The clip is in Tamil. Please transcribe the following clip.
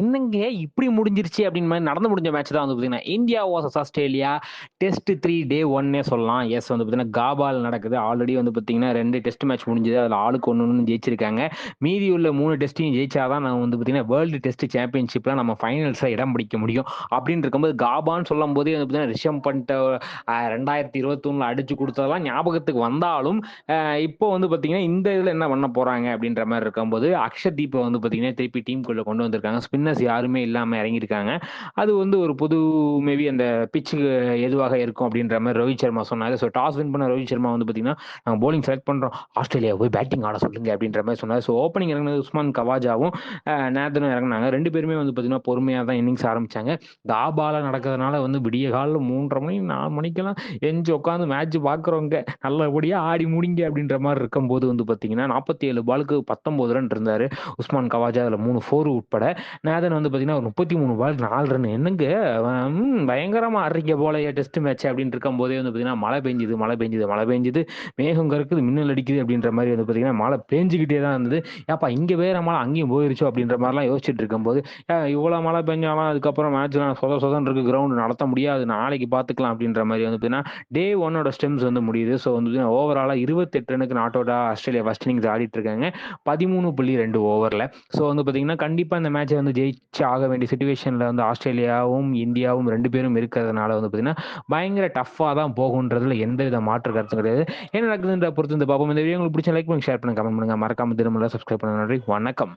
என்னங்க இப்படி முடிஞ்சிருச்சு அப்படின்னு மாதிரி நடந்து முடிஞ்ச மேட்ச் தான் வந்து பார்த்தீங்கன்னா India versus Australia. Test three day ஒன்னே சொல்லலாம். எஸ் வந்து பார்த்தீங்கன்னா காபால் நடக்குது. ஆல்ரெடி வந்து பார்த்தீங்கன்னா ரெண்டு டெஸ்ட் மேட்ச் முடிஞ்சது. அதில் ஆளுக்கு ஒன்று ஒன்று ஜெயிச்சிருக்காங்க. மீதி உள்ள மூணு டெஸ்ட்டையும் ஜெயிச்சாதான் நம்ம வந்து பார்த்தீங்கன்னா வேர்ல்டு டெஸ்ட் சாம்பியன்ஷிப்பில் நம்ம ஃபைனல்ஸில் இடம் பிடிக்க முடியும். அப்படின்னு இருக்கும்போது காபான்னு சொல்லும் போதே வந்து பார்த்தீங்கன்னா ரிஷம் பண்ணிட்ட ரெண்டாயிரத்தி இருபத்தொன்னில் அடிச்சு கொடுத்ததெல்லாம் ஞாபகத்துக்கு வந்தாலும் இப்போ வந்து பார்த்தீங்கன்னா இந்த இதில் என்ன பண்ண போகிறாங்க அப்படின்ற மாதிரி இருக்கும்போது அக்ஷதீப்பை வந்து பார்த்தீங்கன்னா திருப்பி டீமுக்குள்ளே கொண்டு வந்திருக்காங்க. ஸ்பின் ஸ்பின்னர்ஸ் யாருமே இல்லாமல் இறங்கியிருக்காங்க. அது வந்து ஒரு புது மேபி அந்த பிச்சுக்கு எதுவாக இருக்கும் அப்படின்ற மாதிரி ரோஹித் சர்மா சொன்னார். ஸோ டாஸ் வின் பண்ண ரோஹித் சர்மா வந்து பார்த்தீங்கன்னா நாங்கள் போலிங் செலக்ட் பண்ணுறோம் ஆஸ்திரேலியா போய் பேட்டிங் ஆட சொல்லுங்க அப்படின்ற மாதிரி சொன்னார். ஸோ ஓப்பனிங் இறங்கினது உஸ்மான் கவாஜாவும் நேதனும் இறங்கினாங்க. ரெண்டு பேருமே வந்து பார்த்தீங்கன்னா பொறுமையாக தான் இன்னிங்ஸ் ஆரம்பித்தாங்க தாபால நடக்கிறதுனால வந்து விடிய காலில் மூன்றரை மணி நாலு மணிக்கெல்லாம் எஞ்சி உட்காந்து மேட்ச் பார்க்குறவங்க நல்லபடியாக ஆடி முடிங்க அப்படின்ற மாதிரி இருக்கும்போது வந்து பார்த்தீங்கன்னா நாற்பத்தி ஏழு பாலுக்கு பத்தொம்போது ரன் இருந்தார். உஸ்மான் கவாஜா அதில் மூணு ஃபோர் உட்பட நேதன் வந்து பார்த்தீங்கன்னா ஒரு முப்பத்தி மூணு பால் நாலு ரன் என்னங்க? பயங்கரமாக பயங்கரமா ஆடுறீங்க போலயே டெஸ்ட் மேட்ச் அப்படின்னு இருக்கும் போதே வந்து பார்த்தீங்கன்னா மழை பெஞ்சுது மழை பெஞ்சுது மழை பெஞ்சுது. மேகம் கறக்குது மின்னல் அடிக்குது அப்படின்ற மாதிரி வந்து பார்த்தீங்கன்னா மழை பெஞ்சுக்கிட்டே தான் இருந்தது. ஏப்பா இங்கே வேற மழை அங்கேயும் போயிருச்சோ அப்படின்ற மாதிரிலாம் யோசிச்சுட்டு இருக்கும்போது இவ்வளோ மழை பெஞ்சாலும் அதுக்கப்புறம் மேட்ச்லாம் சொத சொதன்னு இருக்கு கிரவுண்ட் நடத்த முடியாது நாளைக்கு பார்த்துக்கலாம் அப்படின்ற மாதிரி வந்து பார்த்தீங்கன்னா டே ஒன்னோட ஸ்டெம்ஸ் வந்து முடியுது. ஸோ வந்து ஓவராலாக இருபத்தெட்டு ரனுக்கு நாட் அவுட்டாக ஆஸ்திரேலியா ஃபர்ஸ்ட் இன்னிங்ஸ் ஆடிட்டு இருக்காங்க. பதிமூணு புள்ளி ரெண்டு ஓவரில் ஸோ வந்து பார்த்தீங்கன்னா கண்டிப்பாக இந்த மேட்சை வந்து ஜெயிச்சு ஆக வேண்டிய சுச்சுவேஷனில் வந்து ஆஸ்திரேலியாவும் இந்தியாவும் ரெண்டு பேரும் இருக்கிறதுனால வந்து பார்த்தீங்கன்னா பயங்கர டஃப்பாக தான் போகுன்றதுல எந்த வித மாற்று கருத்தும் கிடையாது. என்ன நடக்குதுன்ற பொறுத்து இந்த பார்ப்போம். இந்த வீடியோ உங்களுக்கு பிடிச்ச லைக் பண்ணி ஷேர் பண்ணுங்க கமெண்ட் பண்ணுங்க. மறக்காம திரும்ப சப்ஸ்கிரைப் பண்ணுங்க நன்றி. வணக்கம்.